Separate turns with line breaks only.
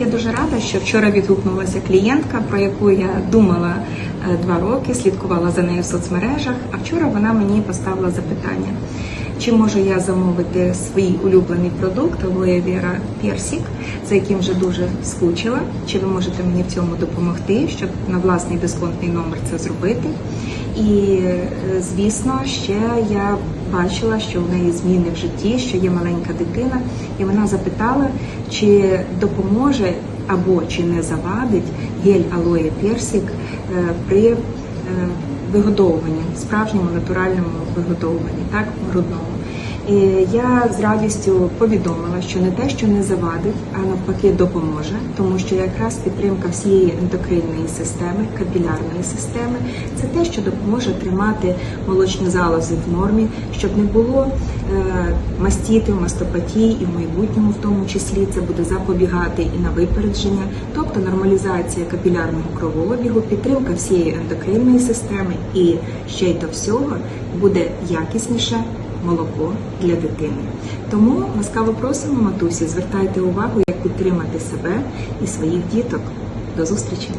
Я дуже рада, що вчора відгукнулася клієнтка, про яку я думала е, два роки, слідкувала за нею в соцмережах. А вчора вона мені поставила запитання: чи можу я замовити свій улюблений продукт Aloe Vera Persik, за яким вже дуже скучила. Чи ви можете мені в цьому допомогти, щоб на власний дисконтний номер це зробити? І е, звісно, ще я бачила, що в неї зміни в житті, що є маленька дитина, і вона запитала, чи допоможе або чи не завадить гель алоє персик е, при е, вигодовуванні, справжньому натуральному вигодовуванні, так грудному. І я з радістю повідомила, що не те, що не завадить, а навпаки допоможе, тому що якраз підтримка всієї ендокринної системи, капілярної системи, це те, що допоможе тримати молочні залози в нормі, щоб не було е, мастітів, мастопатій і в майбутньому, в тому числі, це буде запобігати і на випередження, тобто нормалізація капілярного кровообігу, підтримка всієї ендокринної системи і ще й до всього буде якісніше молоко для дитини. Тому ласкаво просимо, матусі, звертайте увагу, як підтримати себе і своїх діток. До зустрічі!